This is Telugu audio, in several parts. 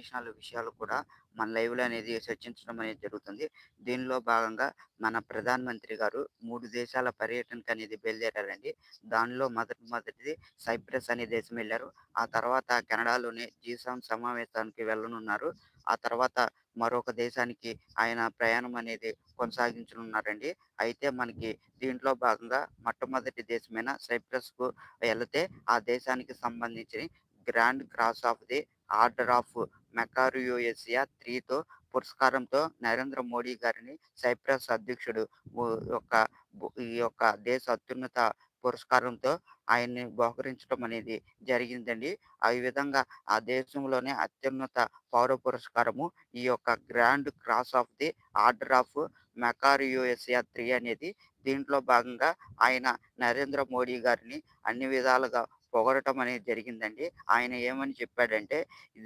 ఇన్ఫర్మేషనల్ విషయాలు కూడా మన లైవ్‌లో అనేది చర్చించడం అనేది జరుగుతుంది. దీనిలో భాగంగా మన ప్రధాన మంత్రి గారు మూడు దేశాల పర్యటనకు అనేది బయలుదేరారండి. దానిలో మొదటి మొదటిది సైప్రస్ అనే దేశం వెళ్ళారు ఆ తర్వాత కెనడాలోని జీ7 సమావేశానికి వెళ్ళనున్నారు. ఆ తర్వాత మరొక దేశానికి ఆయన ప్రయాణం అనేది కొనసాగించనున్నారండి. అయితే మనకి దీంట్లో భాగంగా మొట్టమొదటి దేశమైన సైప్రస్‌కు వెళితే ఆ దేశానికి సంబంధించి grand cross of the order of మెకారియోసియా త్రీతో పురస్కారంతో నరేంద్ర మోడీ గారిని సైప్రస్ అధ్యక్షుడు యొక్క ఈ యొక్క దేశ అత్యున్నత పురస్కారంతో ఆయన్ని బహుకరించడం అనేది జరిగిందండి. ఆ ఈ విధంగా ఆ దేశంలోనే అత్యున్నత పౌర పురస్కారము ఈ యొక్క grand cross of the order of Makarios three అనేది దీంట్లో భాగంగా ఆయన నరేంద్ర మోడీ గారిని అన్ని విధాలుగా పొగడటం అనేది జరిగిందండి. ఆయన ఏమని చెప్పాడంటే,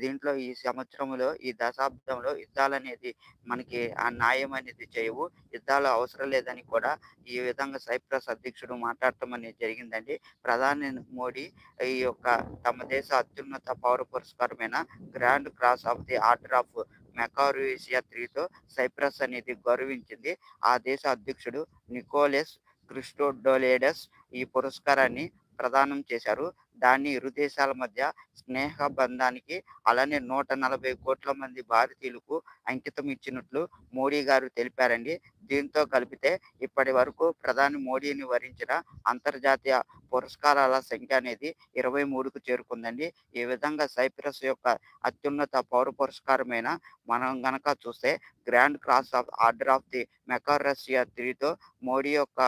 దీంట్లో ఈ సంవత్సరంలో, ఈ దశాబ్దంలో యుద్ధాలు అనేది మనకి ఆ న్యాయం అనేది చేయవు. యుద్ధాలు అవసరం లేదని కూడా ఈ విధంగా సైప్రస్ అధ్యక్షుడు మాట్లాడటం అనేది జరిగిందండి. ప్రధాని మోడీ ఈ యొక్క తమ దేశ అత్యున్నత పౌర పురస్కారమైన grand cross of the order of Makarios 3తో Cyprus అనేది గౌరవించింది. ఆ దేశ అధ్యక్షుడు నికోలస్ క్రిస్టోడోలేడస్ ఈ పురస్కారాన్ని ప్రదానం చేశారు. దాన్ని ఇరు దేశాల మధ్య స్నేహ బంధానికి అలానే నూట నలభై కోట్ల మంది భారతీయులకు అంకితం ఇచ్చినట్లు మోడీ గారు తెలిపారండి. దీంతో కలిపితే ఇప్పటి వరకు ప్రధాని మోడీని వరించిన అంతర్జాతీయ పురస్కారాల సంఖ్య అనేది 23కు చేరుకుందండి. ఈ విధంగా సైప్రస్ యొక్క అత్యున్నత పౌర పురస్కారమైన మనం గనక చూస్తే grand cross of order of the Makarios త్రీతో Modi యొక్క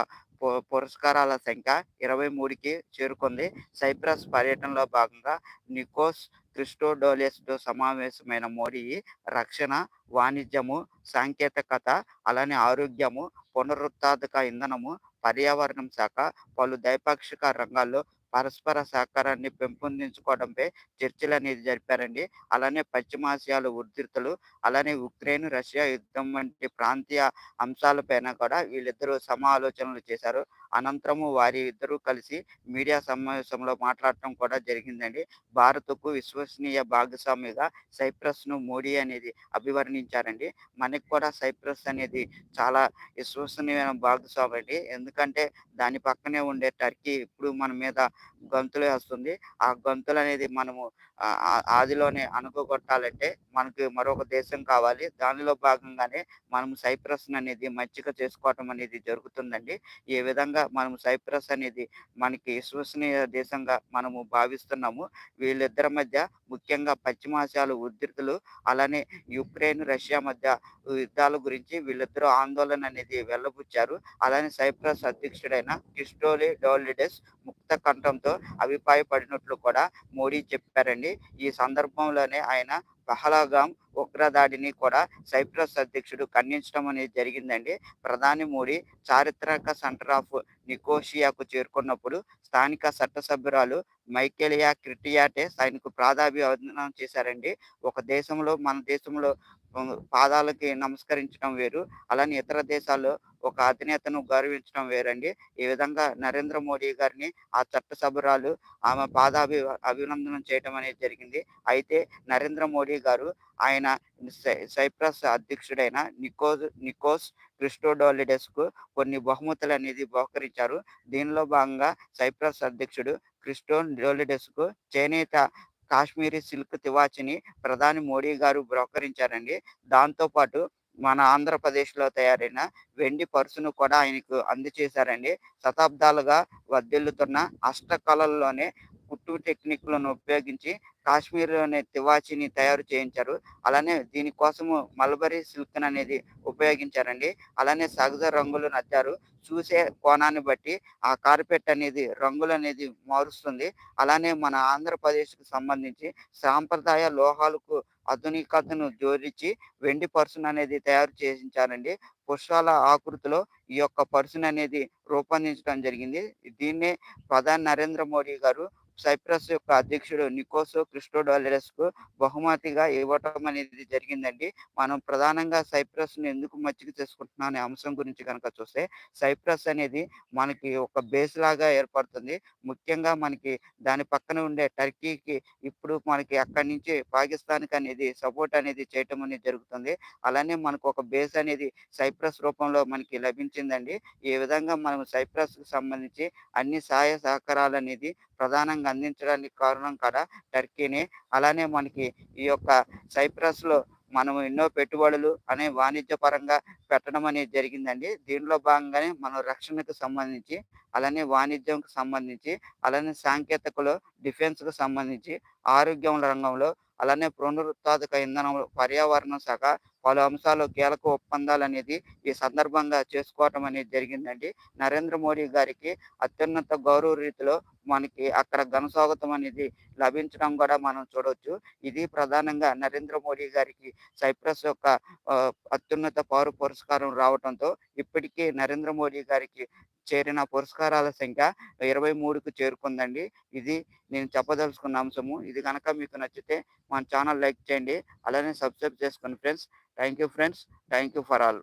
పురస్కారాల సంఖ్య 23కి చేరుకుంది. సైప్రస్ పర్యటనలో భాగంగా నికోస్ క్రిస్టోడోలియస్తో సమావేశమైన మోడీ రక్షణ, వాణిజ్యము, సాంకేతికత, అలానే ఆరోగ్యము, పునరుత్పాదక ఇంధనము, పర్యావరణం శాఖ, పలు ద్వైపాక్షిక రంగాల్లో పరస్పర సహకారాన్ని పెంపొందించుకోవడంపై చర్చలనేది జరిపారండి. అలానే పశ్చిమాసియాలో ఉద్రిక్తలు, అలానే ఉక్రెయిన్, రష్యా యుద్ధం వంటి ప్రాంతీయ అంశాలపైన కూడా వీళ్ళిద్దరూ సమాలోచనలు చేశారు. అనంతరము వారి ఇద్దరూ కలిసి మీడియా సమావేశంలో మాట్లాడటం కూడా జరిగిందండి. భారత్‌కు విశ్వసనీయ భాగస్వామిగా సైప్రస్‌ను మోడీ అనేది అభివర్ణించారండి. మనకి కూడా సైప్రస్ అనేది చాలా విశ్వసనీయమైన భాగస్వామి అండి. ఎందుకంటే దాని పక్కనే ఉండే టర్కీ ఇప్పుడు మన మీద గంతులేస్తుంది. ఆ గంతులనేది మనము ఆదిలోనే అనుకోగొట్టాలంటే మనకి మరొక దేశం కావాలి. దానిలో భాగంగానే మనం సైప్రస్‌ననేది మచ్చిక చేసుకోవటం అనేది జరుగుతుందండి. ఈ విధంగా మనం సైప్రస్ అనేది మనకి విశ్వసనీయ దేశంగా మనము భావిస్తున్నాము. వీళ్ళిద్దరి మధ్య ముఖ్యంగా పశ్చిమాసియాలు ఉద్ధృతులు అలానే యుక్రెయిన్, రష్యా మధ్య యుద్ధాల గురించి వీళ్ళిద్దరూ ఆందోళన అనేది వెళ్ళబుచ్చారు అలానే సైప్రస్ అధ్యక్షుడైన క్రిస్టోలిడోలిడస్ ముక్త కంఠంతో అభిప్రాయపడినట్లు కూడా మోడీ చెప్పారండి. ఈ సందర్భంలోనే ఆయన పహలాగాం ఉగ్రదాడిని కూడా సైప్రస్ అధ్యక్షుడు ఖండించడం అనేది జరిగిందండి. ప్రధాని మోడీ చారిత్రక సెంటర్ ఆఫ్ నికోషియాకు చేరుకున్నప్పుడు స్థానిక చట్టసభ్యురాలు మైకేలియా క్రిటియాటే ఆయనకు ప్రాధాభివందనం చేశారండి. ఒక దేశంలో మన దేశంలో పాదాలకి నమస్కరించడం వేరు. అలానే ఇతర దేశాల్లో ఒక అధినేతను గౌరవించడం వేరండి. ఈ విధంగా నరేంద్ర మోడీ గారిని ఆ చట్టసభ్యురాలు ఆమె పాదాభి అభినందనం చేయడం అనేది జరిగింది. అయితే నరేంద్ర మోడీ గారు ఆయన సై సైప్రస్ అధ్యక్షుడైన నికోస్ నికోస్ క్రిస్టోడోలిడస్‌కు కొన్ని బహుమతులు అనేది బహుకరించారు. దీనిలో భాగంగా సైప్రస్ అధ్యక్షుడు క్రిస్టోడోలిడస్‌కు చేనేత కాశ్మీరీ సిల్క్ తివాచిని ప్రధాని మోడీ గారు బ్రోకరించారండి దాంతో పాటు మన ఆంధ్రప్రదేశ్‌లో తయారైన వెండి పర్సును కూడా ఆయనకు అందజేశారండి. శతాబ్దాలుగా వర్ధిల్లుతున్న అష్టకళల్లోనే కుట్టు టెక్నిక్‌లను ఉపయోగించి కాశ్మీర్‌లోనే తివాచీని తయారు చేయించారు. అలానే దీనికోసము మల్బరీ సిల్క్‌ననేది ఉపయోగించారండి. అలానే సహజ రంగులు నచ్చారు చూసే కోణాన్ని బట్టి ఆ కార్పెట్ అనేది రంగులు అనేది మారుస్తుంది. అలానే మన ఆంధ్రప్రదేశ్కు సంబంధించి సాంప్రదాయ లోహాలకు ఆధునికతను జోడించి వెండి పర్సుననేది తయారు చేయించారండి. పుష్పాల ఆకృతిలో ఈ యొక్క పర్సుననేది రూపొందించడం జరిగింది. దీన్నే ప్రధాని నరేంద్ర మోడీ గారు సైప్రస్ యొక్క అధ్యక్షుడు నికోస్ క్రిస్టోడాలిడస్‌కు బహుమతిగా ఇవ్వటం అనేది జరిగిందండి. మనం ప్రధానంగా సైప్రస్‌ని ఎందుకు మచ్చిక చేసుకుంటున్నాం అనే అంశం గురించి కనుక చూస్తే, సైప్రస్ అనేది మనకి ఒక బేస్ లాగా ఏర్పడుతుంది. ముఖ్యంగా మనకి దాని పక్కన ఉండే టర్కీకి ఇప్పుడు మనకి అక్కడి నుంచి పాకిస్తాన్‌కి అనేది సపోర్ట్ అనేది చేయటం అనేది జరుగుతుంది. అలానే మనకు ఒక బేస్ అనేది సైప్రస్ రూపంలో మనకి లభించిందండి. ఈ విధంగా మనం సైప్రస్‌కి సంబంధించి అన్ని సహాయ సహకారాలు అనేది ప్రధానంగా అందించడానికి కారణం కూడా టర్కీనే. అలానే మనకి ఈ యొక్క సైప్రస్‌లో మనం ఎన్నో పెట్టుబడులు అనే వాణిజ్యపరంగా పెట్టడం అనేది జరిగిందండి. దీనిలో భాగంగానే మనం రక్షణకు సంబంధించి, అలానే వాణిజ్యంకు సంబంధించి, అలానే సాంకేతికలో డిఫెన్స్కు సంబంధించి, ఆరోగ్యం రంగంలో, అలానే పునరుత్పాదక ఇంధనం, పర్యావరణం శాఖ పలు అంశాలు కీలక ఒప్పందాలు అనేది ఈ సందర్భంగా చేసుకోవటం అనేది జరిగిందండి. నరేంద్ర మోడీ గారికి అత్యున్నత గౌరవ రీతిలో మనకి అక్కడ ఘన స్వాగతం అనేది లభించడం కూడా మనం చూడవచ్చు ఇది ప్రధానంగా నరేంద్ర మోడీ గారికి సైప్రస్ యొక్క అత్యున్నత పౌర పురస్కారం రావటంతో ఇప్పటికీ నరేంద్ర మోడీ గారికి చేరిన పురస్కారాల సంఖ్య 23కి చేరుకుందండి. ఇది నేను చెప్పదలుచుకున్న అంశము. ఇది కనుక మీకు నచ్చితే మన ఛానల్ లైక్ చేయండి. అలానే సబ్స్క్రైబ్ చేసుకోండి friends. Thank you friends. Thank you for all.